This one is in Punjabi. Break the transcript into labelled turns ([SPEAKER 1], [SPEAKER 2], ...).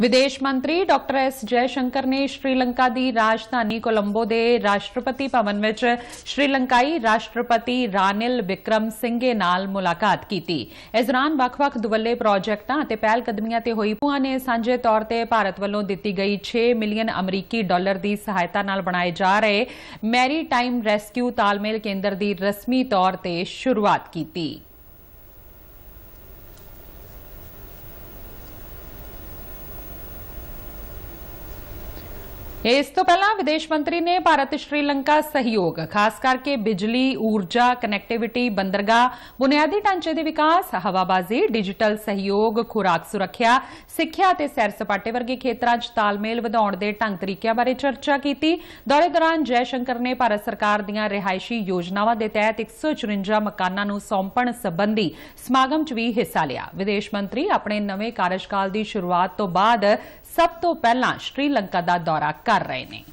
[SPEAKER 1] ਵਿਦੇਸ਼ ਮੰਤਰੀ ਡਾਕਟਰ ਐਸ ਜੈਸ਼ੰਕਰ ਨੇ ਸ਼੍ਰੀਲੰਕਾ ਦੀ ਰਾਜਧਾਨੀ ਕੋਲੰਬੋ ਦੇ ਰਾਸ਼ਟਰਪਤੀ ਭਵਨ ਵਿੱਚ ਸ਼੍ਰੀਲੰਕਾਈ ਰਾਸ਼ਟਰਪਤੀ ਰਾਨਿਲ ਵਿਕਰਮ ਸਿੰਘੇ ਨਾਲ ਮੁਲਾਕਾਤ ਕੀਤੀ। ਇਸ ਦੌਰਾਨ ਵੱਖ-ਵੱਖ ਦੁਵੱਲੇ ਪ੍ਰੋਜੈਕਟਾਂ ਅਤੇ ਪਹਿਲ ਕਦਮੀਆਂ ਤੇ ਹੋਈ ਭੂਆ ਨੇ ਸਾਂਝੇ ਤੌਰ ਤੇ ਭਾਰਤ ਵੱਲੋਂ ਦਿੱਤੀ ਗਈ 6 ਮਿਲੀਅਨ ਅਮਰੀਕੀ ਡਾਲਰ ਦੀ ਸਹਾਇਤਾ ਨਾਲ ਬਣਾਏ ਜਾ ਰਹੇ ਮੈਰੀ ਟਾਈਮ ਰੈਸਕਿਊ ਤਾਲਮੇਲ ਕੇਂਦਰ ਦੀ ਰਸਮੀ ਤੌਰ ਤੇ ਸ਼ੁਰੂਆਤ ਕੀਤੀ। ਇਸ ਤੋਂ ਪਹਿਲਾਂ ਵਿਦੇਸ਼ ਮੰਤਰੀ ਨੇ ਭਾਰਤ ਸ਼੍ਰੀਲੰਕਾ ਸਹਿਯੋਗ, ਖਾਸ ਕਰਕੇ ਬਿਜਲੀ, ਊਰਜਾ ਕਨੈਕਟੀਵਿਟੀ ਬੰਦਰਗਾਹ, ਬੁਨਿਆਦੀ ਢਾਂਚੇ ਦੇ ਵਿਕਾਸ, ਹਵਾਬਾਜ਼ੀ ਡਿਜੀਟਲ ਸਹਿਯੋਗ, ਖੁਰਾਕ ਸੁਰੱਖਿਆ, ਸਿੱਖਿਆ ਅਤੇ ਸੈਰ ਸਪਾਟੇ ਵਰਗੇ ਖੇਤਰਾਂ 'ਚ ਤਾਲਮੇਲ ਵਧਾਉਣ ਦੇ ਢੰਗ ਤਰੀਕਿਆਂ ਬਾਰੇ ਚਰਚਾ ਕੀਤੀ। ਦੌਰੇ ਦੌਰਾਨ ਜੈ ਸ਼ੰਕਰ ਨੇ ਭਾਰਤ ਸਰਕਾਰ ਦੀਆਂ ਰਿਹਾਇਸ਼ੀ ਯੋਜਨਾਵਾਂ ਦੇ ਤਹਿਤ 154 ਮਕਾਨਾਂ ਨੂੰ ਸੌਂਪਣ ਸੰਬੰਧੀ ਸਮਾਗਮ 'ਚ ਵੀ ਹਿੱਸਾ ਲਿਆ। ਵਿਦੇਸ਼ ਮੰਤਰੀ ਆਪਣੇ ਨਵੇਂ ਕਾਰਜਕਾਲ ਦੀ ਸ਼ੁਰੂਆਤ ਤੋਂ ਬਾਅਦ ਸਭ ਤੋਂ ਪਹਿਲਾਂ ਸ਼੍ਰੀਲੰਕਾ ਦਾ ਦੌਰਾ ਕਰ ਰਹੇ ਨੇ